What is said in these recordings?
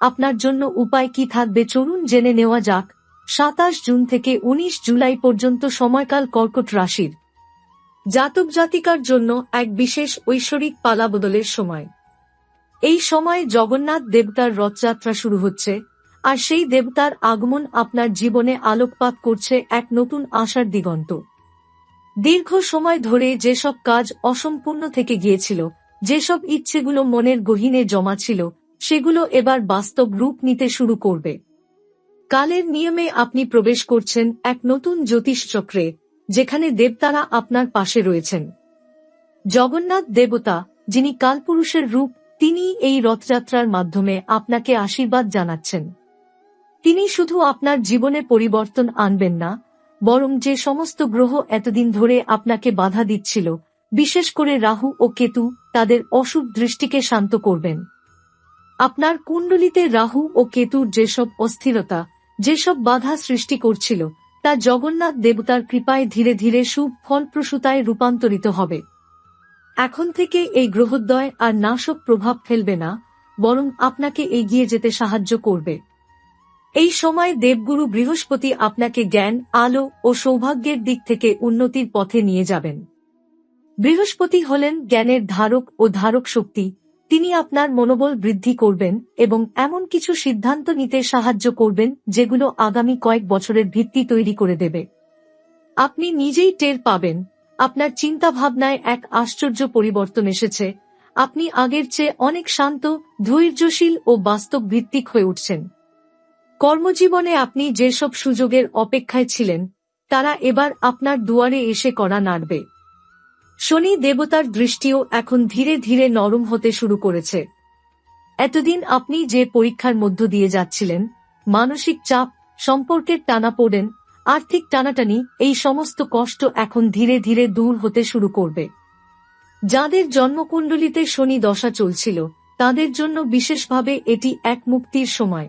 আপনার জন্য উপায় কি থাকবে চলুন জেনে নেওয়া যাক। সাতাশ জুন থেকে ১৯ জুলাই পর্যন্ত সময়কাল কর্কট রাশির। জাতক জাতিকার জন্য এক বিশেষ ঐশ্বরিক পালাবদলের সময়। এই সময় জগন্নাথ দেবতার রথযাত্রা শুরু হচ্ছে, আর সেই দেবতার আগমন আপনার জীবনে আলোকপাত করছে এক নতুন আশার দিগন্ত। দীর্ঘ সময় ধরে যেসব কাজ অসম্পূর্ণ থেকে গিয়েছিল, যেসব ইচ্ছেগুলো মনের গহীনে জমা ছিল সেগুলো এবার বাস্তব রূপ নিতে শুরু করবে। কালের নিয়মে আপনি প্রবেশ করছেন এক নতুন জ্যোতিষ চক্রে, যেখানে দেবতারা আপনার পাশে রয়েছেন। জগন্নাথ দেবতা, যিনি কালপুরুষের রূপ, তিনি এই রথযাত্রার মাধ্যমে আপনাকে আশীর্বাদ জানাচ্ছেন। তিনি শুধু আপনার জীবনে পরিবর্তন আনবেন না, বরং যে সমস্ত গ্রহ এতদিন ধরে আপনাকে বাধা দিচ্ছিল, বিশেষ করে রাহু ও কেতু, তাদের অশুভ দৃষ্টিকে শান্ত করবেন। আপনার কুণ্ডলিতে রাহু ও কেতুর যেসব অস্থিরতা, যেসব বাধা সৃষ্টি করছিল, তা জগন্নাথ দেবতার কৃপায় ধীরে ধীরে শুভ ফলপ্রসূতায় রূপান্তরিত হবে। এখন থেকে এই গ্রহদ্বয় আর নাশক প্রভাব ফেলবে না, বরং আপনাকে এগিয়ে যেতে সাহায্য করবে। এই সময় দেবগুরু বৃহস্পতি আপনাকে জ্ঞান, আলো ও সৌভাগ্যের দিক থেকে উন্নতির পথে নিয়ে যাবেন। বৃহস্পতি হলেন জ্ঞানের ধারক ও ধারক শক্তি তিনি আপনার মনোবল বৃদ্ধি করবেন এবং এমন কিছু সিদ্ধান্ত নিতে সাহায্য করবেন যেগুলো আগামী কয়েক বছরের ভিত্তি তৈরি করে দেবে। আপনি নিজেই টের পাবেন, আপনার চিন্তা ভাবনায় এক আশ্চর্য পরিবর্তন এসেছে, আপনি আগের চেয়ে অনেক শান্ত, ধৈর্যশীল ও বাস্তব ভিত্তিক হয়ে উঠছেন। কর্মজীবনে আপনি যেসব সুযোগের অপেক্ষায় ছিলেন, তারা এবার আপনার দুয়ারে এসে করা নাড়বে। শনি দেবতার দৃষ্টিও এখন ধীরে ধীরে নরম হতে শুরু করেছে। এতদিন আপনি যে পরীক্ষার মধ্য দিয়ে যাচ্ছিলেন, মানসিক চাপ, সম্পর্কের টানা পড়েন আর্থিক টানাটানি, এই সমস্ত কষ্ট এখন ধীরে ধীরে দূর হতে শুরু করবে। যাদের জন্মকুণ্ডলিতে শনি দশা চলছিল, তাদের জন্য বিশেষভাবে এটি এক মুক্তির সময়।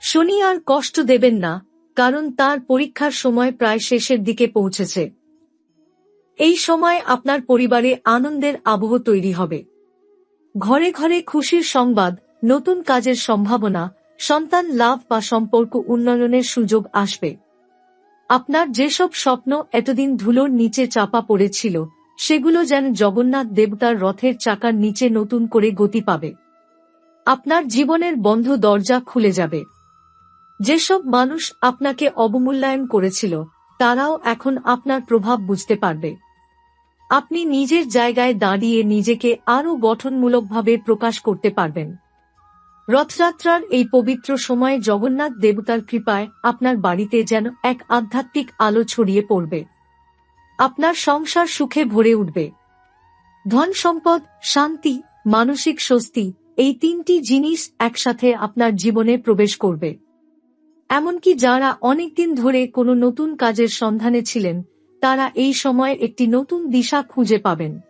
শনি আর কষ্ট দেবেন না, কারণ তার পরীক্ষার সময় প্রায় শেষের দিকে পৌঁছেছে। এই সময় আপনার পরিবারে আনন্দের আবহ তৈরি হবে। ঘরে ঘরে খুশির সংবাদ, নতুন কাজের সম্ভাবনা, সন্তান লাভ বা সম্পর্ক উন্নয়নের সুযোগ আসবে। আপনার যেসব স্বপ্ন এতদিন ধুলোর নিচে চাপা পড়েছিল, সেগুলো যেন জগন্নাথ দেবতার রথের চাকার নিচে নতুন করে গতি পাবে। আপনার জীবনের বন্ধ দরজা খুলে যাবে। যেসব মানুষ আপনাকে অবমূল্যায়ন করেছিল, তারাও এখন আপনার প্রভাব বুঝতে পারবে। আপনি নিজের জায়গায় দাঁড়িয়ে নিজেকে আরও গঠনমূলকভাবে প্রকাশ করতে পারবেন। রথযাত্রার এই পবিত্র সময়ে জগন্নাথ দেবতার কৃপায় আপনার বাড়িতে যেন এক আধ্যাত্মিক আলো ছড়িয়ে পড়বে। আপনার সংসার সুখে ভরে উঠবে। ধন সম্পদ, শান্তি, মানসিক স্বস্তি এই তিনটি জিনিস একসাথে আপনার জীবনে প্রবেশ করবে। এমনকি যারা অনেকদিন ধরে কোনো নতুন কাজের সন্ধানে ছিলেন তারা এই সময় একটি নতুন দিশা খুঁজে পাবেন।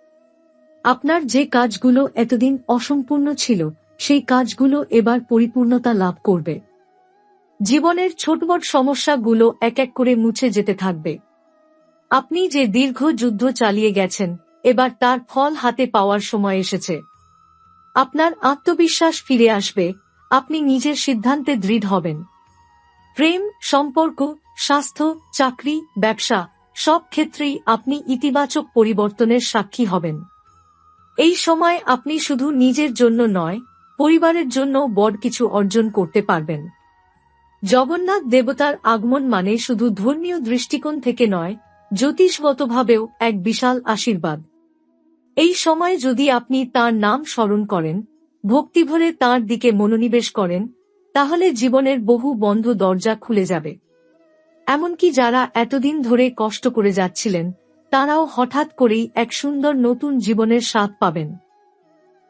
আপনার যে কাজগুলো এতদিন অসম্পূর্ণ ছিল, সেই কাজগুলো এবার পরিপূর্ণতা লাভ করবে। জীবনের ছোটবট সমস্যাগুলো এক এক করে মুছে যেতে থাকবে। আপনি যে দীর্ঘ যুদ্ধ চালিয়ে গেছেন, এবার তার ফল হাতে পাওয়ার সময় এসেছে। আপনার আত্মবিশ্বাস ফিরে আসবে, আপনি নিজের সিদ্ধান্তে দৃঢ় হবেন। প্রেম, সম্পর্ক, স্বাস্থ্য, চাকরি, ব্যবসা সব ক্ষেত্রেই আপনি ইতিবাচক পরিবর্তনের সাক্ষী হবেন। এই সময় আপনি শুধু নিজের জন্য নয়, পরিবারের জন্য বড় কিছু অর্জন করতে পারবেন। জগন্নাথ দেবতার আগমন মানে শুধু ধর্মীয় দৃষ্টিকোণ থেকে নয়, জ্যোতিষগতভাবেও এক বিশাল আশীর্বাদ। এই সময় যদি আপনি তার নাম স্মরণ করেন, ভক্তিভরে তার দিকে মনোনিবেশ করেন, তাহলে জীবনের বহু বন্ধ দরজা খুলে যাবে। এমনকি যারা এতদিন ধরে কষ্ট করে যাচ্ছিলেন, তারাও হঠাৎ করেই এক সুন্দর নতুন জীবনের স্বাদ পাবেন।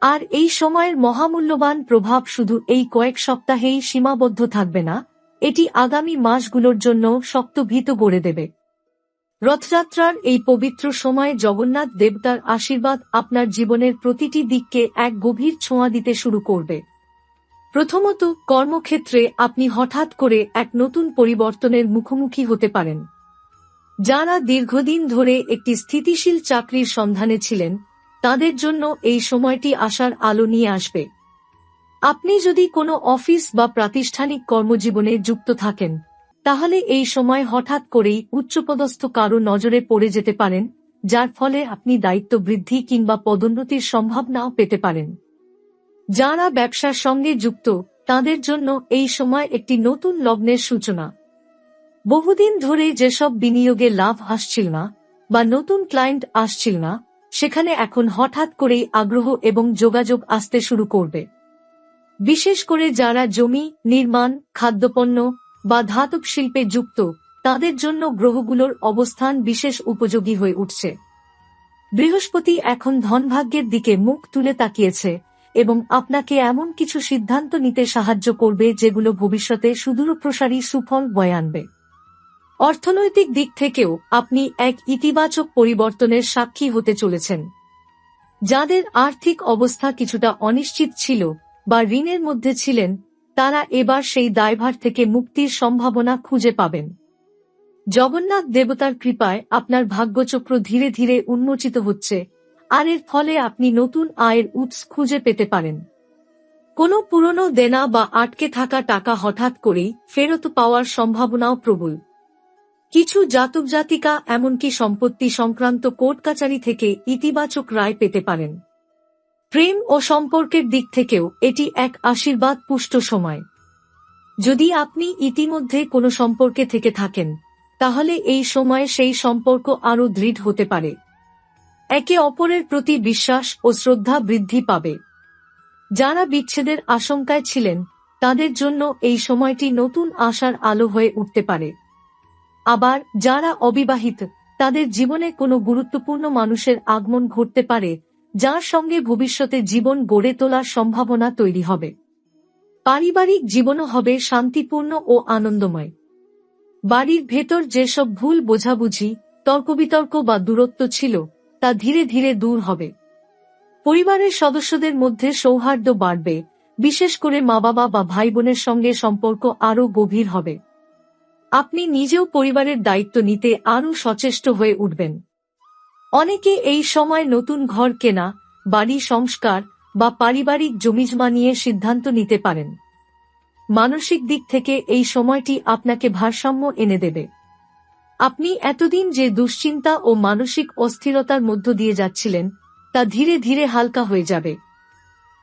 আর এই সময়ের মহামূল্যবান প্রভাব শুধু এই কয়েক সপ্তাহেই সীমাবদ্ধ থাকবে না, এটি আগামী মাসগুলোর জন্য শক্ত ভীত গড়ে দেবে। রথযাত্রার এই পবিত্র সময়ে জগন্নাথ দেবতার আশীর্বাদ আপনার জীবনের প্রতিটি দিককে এক গভীর ছোঁয়া দিতে শুরু করবে। প্রথমত, কর্মক্ষেত্রে আপনি হঠাৎ করে এক নতুন পরিবর্তনের মুখোমুখি হতে পারেন। যারা দীর্ঘদিন ধরে একটি স্থিতিশীল চাকরির সন্ধানে ছিলেন, তাদের জন্য এই সময়টি আসার আলো নিয়ে আসবে। আপনি যদি কোনো অফিস বা প্রাতিষ্ঠানিক কর্মজীবনে যুক্ত থাকেন, তাহলে এই সময় হঠাৎ করেই উচ্চপদস্থ কারও নজরে পড়ে যেতে পারেন, যার ফলে আপনি দায়িত্ব বৃদ্ধি কিংবা পদোন্নতির সম্ভাবনাও পেতে পারেন। যারা ব্যবসার সঙ্গে যুক্ত, তাদের জন্য এই সময় একটি নতুন লগ্নের সূচনা। বহুদিন ধরে যেসব বিনিয়োগে লাভ আসছিল না, বা নতুন ক্লায়েন্ট আসছিল না, সেখানে এখন হঠাৎ করেই আগ্রহ এবং যোগাযোগ আসতে শুরু করবে। বিশেষ করে যারা জমি, নির্মাণ, খাদ্যপণ্য, বা ধাতব শিল্পে যুক্ত, তাদের জন্য গ্রহগুলোর অবস্থান বিশেষ উপযোগী হয়ে উঠছে। বৃহস্পতি এখন ধনভাগ্যের দিকে মুখ তুলে তাকিয়েছে এবং আপনাকে এমন কিছু সিদ্ধান্ত নিতে সাহায্য করবে যেগুলো ভবিষ্যতে সুদূরপ্রসারী সুফল বয়ে আনবে। অর্থনৈতিক দিক থেকেও আপনি এক ইতিবাচক পরিবর্তনের সাক্ষী হতে চলেছেন। যাদের আর্থিক অবস্থা কিছুটা অনিশ্চিত ছিল বা ঋণের মধ্যে ছিলেন, তারা এবার সেই দায়ভার থেকে মুক্তির সম্ভাবনা খুঁজে পাবেন। জগন্নাথ দেবতার কৃপায় আপনার ভাগ্যচক্র ধীরে ধীরে উন্মোচিত হচ্ছে। আর এর ফলে আপনি নতুন আয়ের উৎস খুঁজে পেতে পারেন। কোনো পুরনো দেনা বা আটকে থাকা টাকা হঠাৎ করেই ফেরত পাওয়ার সম্ভাবনাও প্রবল। কিছু জাতক জাতিকা, এমনকি সম্পত্তি সংক্রান্ত কোর্ট কাচারি থেকে ইতিবাচক রায় পেতে পারেন। প্রেম ও সম্পর্কের দিক থেকেও এটি এক আশীর্বাদ পুষ্ট সময়। যদি আপনি ইতিমধ্যে কোনো সম্পর্কে থেকে থাকেন, তাহলে এই সময়ে সেই সম্পর্ক আরও দৃঢ় হতে পারে। একে অপরের প্রতি বিশ্বাস ও শ্রদ্ধা বৃদ্ধি পাবে। যারা বিচ্ছেদের আশঙ্কায় ছিলেন, তাদের জন্য এই সময়টি নতুন আশার আলো হয়ে উঠতে পারে। আবার যারা অবিবাহিত, তাদের জীবনে কোনো গুরুত্বপূর্ণ মানুষের আগমন ঘটতে পারে, যার সঙ্গে ভবিষ্যতে জীবন গড়ে তোলার সম্ভাবনা তৈরি হবে। পারিবারিক জীবনও হবে শান্তিপূর্ণ ও আনন্দময়। বাড়ির ভেতর যেসব ভুল বোঝাবুঝি, তর্কবিতর্ক বা দূরত্ব ছিল তা ধীরে ধীরে দূর হবে। পরিবারের সদস্যদের মধ্যে সৌহার্দ্য বাড়বে। বিশেষ করে মা বাবা বা ভাই বোনের সঙ্গে সম্পর্ক আরও গভীর হবে। আপনি নিজেও পরিবারের দায়িত্ব নিতে আরও সচেষ্ট হয়ে উঠবেন। অনেকে এই সময় নতুন ঘর কেনা, বাড়ি সংস্কার বা পারিবারিক জমিজমা নিয়ে সিদ্ধান্ত নিতে পারেন। মানসিক দিক থেকে এই সময়টি আপনাকে ভারসাম্য এনে দেবে। আপনি এতদিন যে দুশ্চিন্তা ও মানসিক অস্থিরতার মধ্য দিয়ে যাচ্ছিলেন, তা ধীরে ধীরে হালকা হয়ে যাবে।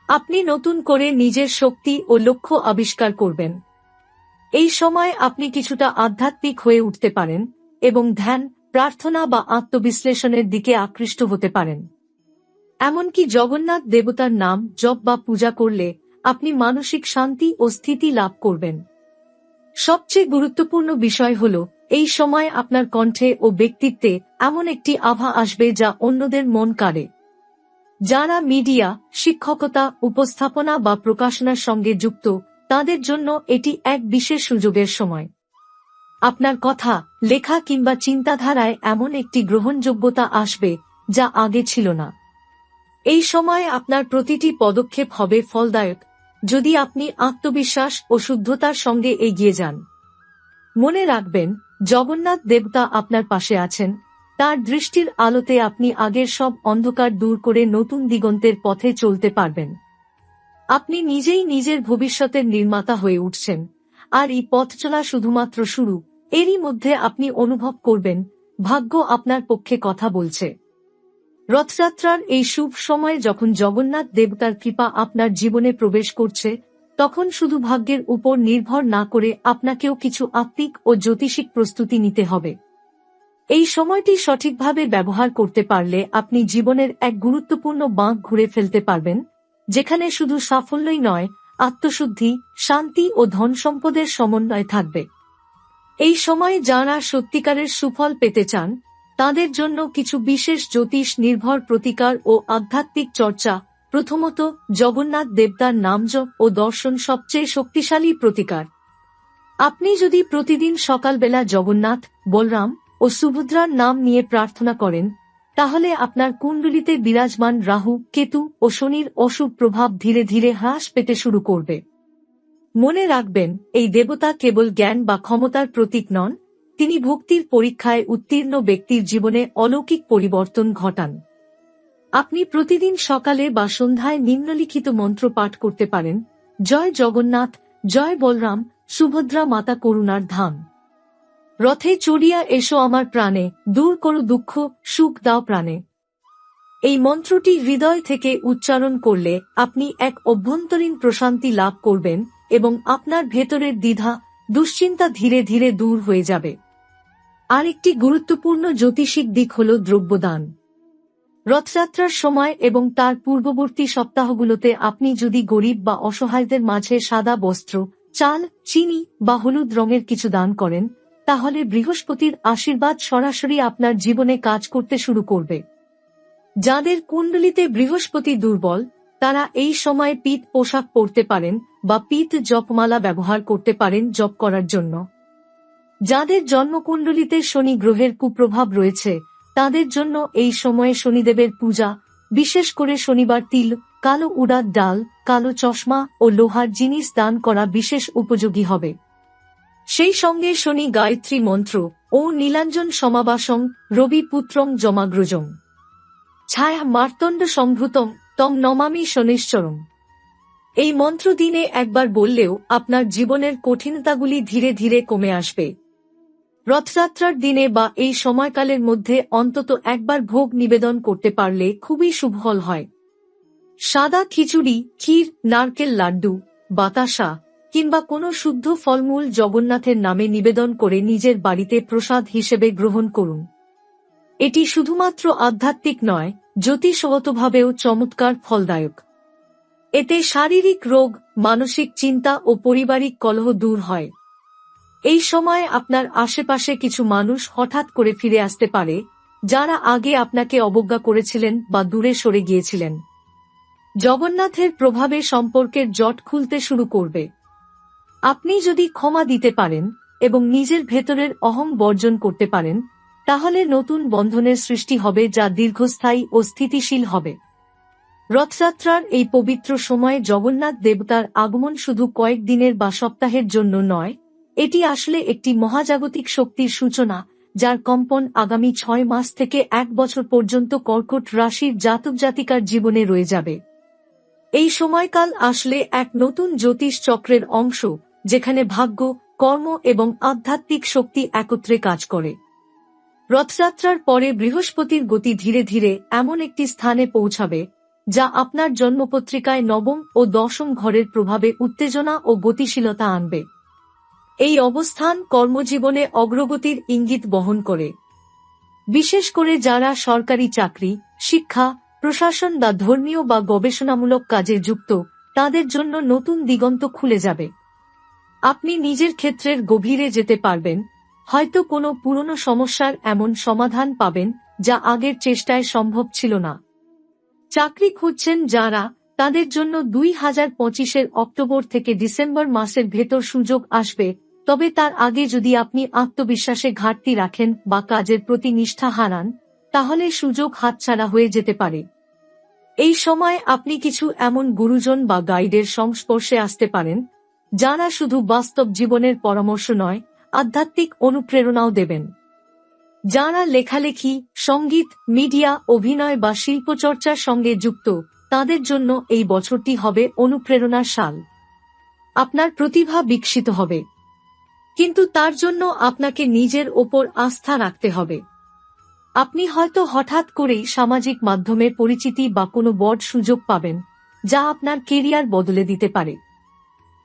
আপনি নতুন করে নিজের শক্তি ও লক্ষ্য আবিষ্কার করবেন। এই সময় আপনি কিছুটা আধ্যাত্মিক হয়ে উঠতে পারেন এবং ধ্যান, প্রার্থনা বা আত্মবিশ্লেষণের দিকে আকৃষ্ট হতে পারেন। এমনকি জগন্নাথ দেবতার নাম জপ বা পূজা করলে আপনি মানসিক শান্তি ও স্থিতি লাভ করবেন। সবচেয়ে গুরুত্বপূর্ণ বিষয় হল এই সময় আপনার কণ্ঠে ও ব্যক্তিত্বে এমন একটি আভা আসবে যা অন্যদের মন কাড়ে। যারা মিডিয়া, শিক্ষকতা, উপস্থাপনা বা প্রকাশনার সঙ্গে যুক্ত, তাদের জন্য এটি এক বিশেষ সুযোগের সময়। আপনার কথা, লেখা কিংবা চিন্তাধারায় এমন একটি গ্রহণযোগ্যতা আসবে যা আগে ছিল না। এই সময় আপনার প্রতিটি পদক্ষেপ হবে ফলদায়ক, যদি আপনি আত্মবিশ্বাস ও শুদ্ধতার সঙ্গে এগিয়ে যান। মনে রাখবেন জগন্নাথ দেবতা আপনার পাশে আছেন। তার দৃষ্টির আলোতে আপনি আগের সব অন্ধকার দূর করে নতুন দিগন্তের পথে চলতে পারবেন। আপনি নিজেই নিজের ভবিষ্যতের নির্মাতা হয়ে উঠছেন। আর এই পথ চলা শুধুমাত্র শুরু, এরই মধ্যে আপনি অনুভব করবেন, ভাগ্য আপনার পক্ষে কথা বলছে। রথযাত্রার এই শুভ সময়ে যখন জগন্নাথ দেবতার কৃপা আপনার জীবনে প্রবেশ করছে তখন শুধু ভাগ্যের উপর নির্ভর না করে আপনাকেও কিছু আত্মিক ও জ্যোতিষিক প্রস্তুতি নিতে হবে। এই সময়টি সঠিকভাবে ব্যবহার করতে পারলে আপনি জীবনের এক গুরুত্বপূর্ণ বাঁক ঘুরে ফেলতে পারবেন, যেখানে শুধু সাফল্যই নয়, আত্মশুদ্ধি, শান্তি ও ধন সম্পদের সমন্বয় থাকবে। এই সময়ে যারা সত্যিকারের সুফল পেতে চান, তাদের জন্য কিছু বিশেষ জ্যোতিষ নির্ভর প্রতিকার ও আধ্যাত্মিক চর্চা প্রথমত, জগন্নাথ দেবতার নামজপ ও দর্শন সবচেয়ে শক্তিশালী প্রতিকার। আপনি যদি প্রতিদিন সকালবেলা জগন্নাথ, বলরাম ও সুভদ্রার নাম নিয়ে প্রার্থনা করেন, তাহলে আপনার কুণ্ডলিতে বিরাজমান রাহু, কেতু ও শনির অশুভ প্রভাব ধীরে ধীরে হ্রাস পেতে শুরু করবে। মনে রাখবেন, এই দেবতা কেবল জ্ঞান বা ক্ষমতার প্রতীক নন, তিনি ভক্তির পরীক্ষায় উত্তীর্ণ ব্যক্তির জীবনে অলৌকিক পরিবর্তন ঘটান। আপনি প্রতিদিন সকালে বা সন্ধ্যায় নিম্নলিখিত মন্ত্র পাঠ করতে পারেন। জয় জগন্নাথ, জয় বলরাম, সুভদ্রা মাতা করুণার ধাম। রথে চড়িয়া এসো আমার প্রাণে, দূর করো দুঃখ, সুখ দাও প্রাণে। এই মন্ত্রটি হৃদয় থেকে উচ্চারণ করলে আপনি এক অভ্যন্তরীণ প্রশান্তি লাভ করবেন এবং আপনার ভেতরের দ্বিধা, দুশ্চিন্তা ধীরে ধীরে দূর হয়ে যাবে। আরেকটি গুরুত্বপূর্ণ জ্যোতিষিক দিক হল দ্রব্যদান। রথযাত্রার সময় এবং তার পূর্ববর্তী সপ্তাহগুলোতে আপনি যদি গরিব বা অসহায়দের মাঝে সাদা বস্ত্র, চাল, চিনি বা হলুদ রঙের কিছু দান করেন, তাহলে বৃহস্পতির আশীর্বাদ সরাসরি আপনার জীবনে কাজ করতে শুরু করবে। যাদের কুণ্ডলিতে বৃহস্পতি দুর্বল, তারা এই সময় পিত পোশাক পরতে পারেন বা পিত জপমালা ব্যবহার করতে পারেন জপ করার জন্য। যাদের জন্মকুণ্ডলিতে শনি গ্রহের কুপ্রভাব রয়েছে তাদের জন্য এই সময়ে শনিদেবের পূজা, বিশেষ করে শনিবার তিল, কালো উড়ার ডাল, কালো চশমা ও লোহার জিনিস দান করা বিশেষ উপযোগী হবে। সেই সঙ্গে শনি গায়ত্রী মন্ত্র ও নীলাঞ্জন সমাবাসং রবি পুত্রং জমাগ্রজং। ছায়া মার্তণ্ড সম্ভূতম তম নমামি শনিশ্চরম এই মন্ত্র দিনে একবার বললেও আপনার জীবনের কঠিনতাগুলি ধীরে ধীরে কমে আসবে। রথযাত্রার দিনে বা এই সময়কালের মধ্যে অন্তত একবার ভোগ নিবেদন করতে পারলে খুবই শুভফল হয়। সাদা খিচুড়ি, ক্ষীর, নারকেল লাড্ডু, বাতাসা, কিংবা কোনো শুদ্ধ ফলমূল জগন্নাথের নামে নিবেদন করে নিজের বাড়িতে প্রসাদ হিসেবে গ্রহণ করুন। এটি শুধুমাত্র আধ্যাত্মিক নয়, জ্যোতিষগতভাবেও চমৎকার ফলদায়ক। এতে শারীরিক রোগ, মানসিক চিন্তা ও পারিবারিক কলহ দূর হয়। এই সময় আপনার আশেপাশে কিছু মানুষ হঠাৎ করে ফিরে আসতে পারে, যারা আগে আপনাকে অবজ্ঞা করেছিলেন বা দূরে সরে গিয়েছিলেন। জগন্নাথের প্রভাবে সম্পর্কের জট খুলতে শুরু করবে। আপনি যদি ক্ষমা দিতে পারেন এবং নিজের ভেতরের অহং বর্জন করতে পারেন, তাহলে নতুন বন্ধনের সৃষ্টি হবে যা দীর্ঘস্থায়ী ও স্থিতিশীল হবে। রথযাত্রার এই পবিত্র সময়ে জগন্নাথ দেবতার আগমন শুধু কয়েক দিনের বা সপ্তাহের জন্য নয় এটি আসলে একটি মহাজাগতিক শক্তির সূচনা, যার কম্পন আগামী ছয় মাস থেকে এক বছর পর্যন্ত কর্কট রাশির জাতক জাতিকার জীবনে রয়ে যাবে। এই সময়কাল আসলে এক নতুন জ্যোতিষ চক্রের অংশ, যেখানে ভাগ্য, কর্ম এবং আধ্যাত্মিক শক্তি একত্রে কাজ করে। রথযাত্রার পরে বৃহস্পতির গতি ধীরে ধীরে এমন একটি স্থানে পৌঁছাবে, যা আপনার জন্মপত্রিকায় নবম ও দশম ঘরের প্রভাবে উত্তেজনা ও গতিশীলতা আনবে। এই অবস্থান কর্মজীবনে অগ্রগতির ইঙ্গিত বহন করে। বিশেষ করে যারা সরকারি চাকরি, শিক্ষা, প্রশাসন বা ধর্মীয় বা গবেষণামূলক কাজে যুক্ত, তাদের জন্য নতুন দিগন্ত খুলে যাবে। আপনি নিজের ক্ষেত্রের গভীরে যেতে পারবেন, হয়তো কোনো পুরনো সমস্যার এমন সমাধান পাবেন যা আগের চেষ্টায় সম্ভব ছিল না। চাকরি খুঁজছেন যারা, তাদের জন্য দুই হাজার পঁচিশের অক্টোবর থেকে ডিসেম্বর মাসের ভেতর সুযোগ আসবে তবে তার আগে যদি আপনি আত্মবিশ্বাসে ঘাটতি রাখেন বা কাজের প্রতি নিষ্ঠা হারান, তাহলে সুযোগ হাতছাড়া হয়ে যেতে পারে। এই সময় আপনি কিছু এমন গুরুজন বা গাইডের সংস্পর্শে আসতে পারেন, যারা শুধু বাস্তব জীবনের পরামর্শ নয়, আধ্যাত্মিক অনুপ্রেরণাও দেবেন। যারা লেখালেখি, সংগীত, মিডিয়া, অভিনয় বা শিল্পচর্চার সঙ্গে যুক্ত, তাদের জন্য এই বছরটি হবে অনুপ্রেরণার সাল। আপনার প্রতিভা বিকশিত হবে। কিন্তু তার জন্য আপনাকে নিজের ওপর আস্থা রাখতে হবে। আপনি হয়তো হঠাৎ করেই সামাজিক মাধ্যমে পরিচিতি বা কোনো বড় সুযোগ পাবেন, যা আপনার কেরিয়ার বদলে দিতে পারে।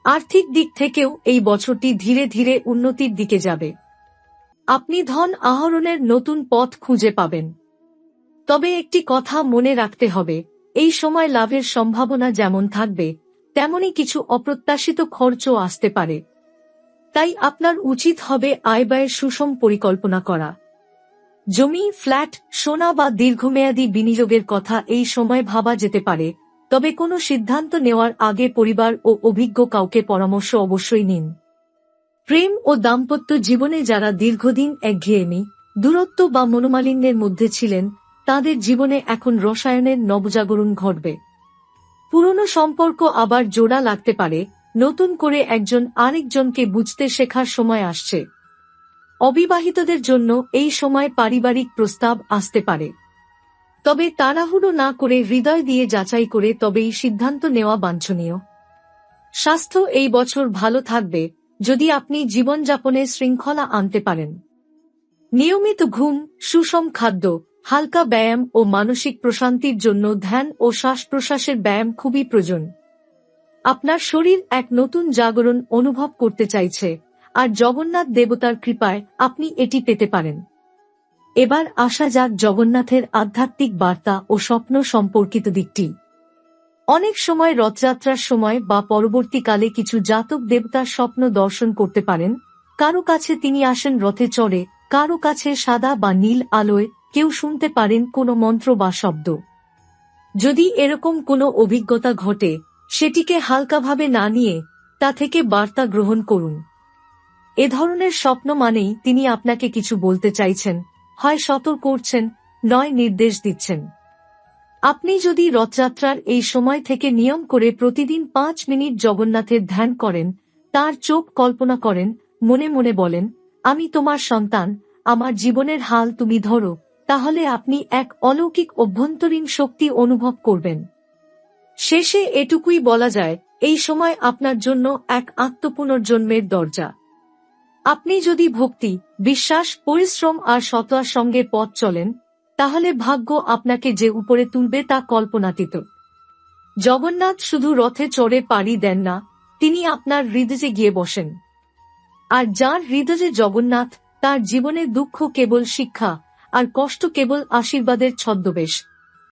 আর্থিক দিক থেকেও এই বছরটি ধীরে ধীরে উন্নতির দিকে যাবে। আপনি ধন আহরণের নতুন পথ খুঁজে পাবেন। তবে একটি কথা মনে রাখতে হবে, এই সময় লাভের সম্ভাবনা যেমন থাকবে, তেমনি কিছু অপ্রত্যাশিত খরচও আসতে পারে। তাই আপনার উচিত হবে আয় ব্যয়ের সুষম পরিকল্পনা করা। জমি, ফ্ল্যাট, সোনা বা দীর্ঘমেয়াদী বিনিয়োগের কথা এই সময় ভাবা যেতে পারে, তবে কোনো সিদ্ধান্ত নেওয়ার আগে পরিবার ও অভিজ্ঞ কাউকে পরামর্শ অবশ্যই নিন। প্রেম ও দাম্পত্য জীবনে যারা দীর্ঘদিন একঘেয়েমি, দূরত্ব বা মনোমালিন্যের মধ্যে ছিলেন, তাদের জীবনে এখন রসায়নের নবজাগরণ ঘটবে। পুরনো সম্পর্ক আবার জোড়া লাগতে পারে নতুন করে একজন আরেকজনকে বুঝতে শেখার সময় আসছে। অবিবাহিতদের জন্য এই সময় পারিবারিক প্রস্তাব আসতে পারে। তবে তাড়াহুড়ো না করে হৃদয় দিয়ে যাচাই করে তবেই সিদ্ধান্ত নেওয়া বাঞ্ছনীয়। স্বাস্থ্য এই বছর ভালো থাকবে, যদি আপনি জীবনযাপনে শৃঙ্খলা আনতে পারেন। নিয়মিত ঘুম, সুষম খাদ্য, হালকা ব্যায়াম ও মানসিক প্রশান্তির জন্য ধ্যান ও শ্বাস প্রশ্বাসের ব্যায়াম খুবই প্রয়োজন। আপনার শরীর এক নতুন জাগরণ অনুভব করতে চাইছে, আর জগন্নাথ দেবতার কৃপায় আপনি এটি পেতে পারেন। এবার আসা যাক জগন্নাথের আধ্যাত্মিক বার্তা ও স্বপ্ন সম্পর্কিত দিকটি। অনেক সময় রথযাত্রার সময় বা পরবর্তীকালে কিছু জাতক দেবতার স্বপ্ন দর্শন করতে পারেন, কারও কাছে তিনি আসেন রথে চড়ে, কারও কাছে সাদা বা নীল আলোয় কেউ শুনতে পারেন কোনো মন্ত্র বা শব্দ। যদি এরকম কোনো অভিজ্ঞতা ঘটে সেটিকে হালকাভাবে না নিয়ে তা থেকে বার্তা গ্রহণ করুন। এ ধরনের স্বপ্ন মানেই তিনি আপনাকে কিছু বলতে চাইছেন, হয় সতর্ক করছেন, নয় নির্দেশ দিচ্ছেন। আপনি যদি রথযাত্রার এই সময় থেকে নিয়ম করে প্রতিদিন পাঁচ মিনিট জগন্নাথের ধ্যান করেন, তার চোখ কল্পনা করেন, মনে মনে বলেন, আমি তোমার সন্তান, আমার জীবনের হাল তুমি ধরো, তাহলে আপনি এক অলৌকিক অভ্যন্তরীণ শক্তি অনুভব করবেন। শেষে এটুকুই বলা যায়, এই সময় আপনার জন্য এক আত্মপুনর্জন্মের দরজা। আপনি যদি ভক্তি, বিশ্বাস, পরিশ্রম আর সততার সঙ্গে পথ চলেন, তাহলে ভাগ্য আপনাকে যে উপরে তুলবে তা কল্পনাতীত। জগন্নাথ শুধু রথে চড়ে পাড়ি দেন না, তিনি আপনার হৃদয়ে গিয়ে বসেন। আর যার হৃদয়ে জগন্নাথ, তার জীবনে দুঃখ কেবল শিক্ষা, আর কষ্ট কেবল আশীর্বাদের ছদ্মবেশ।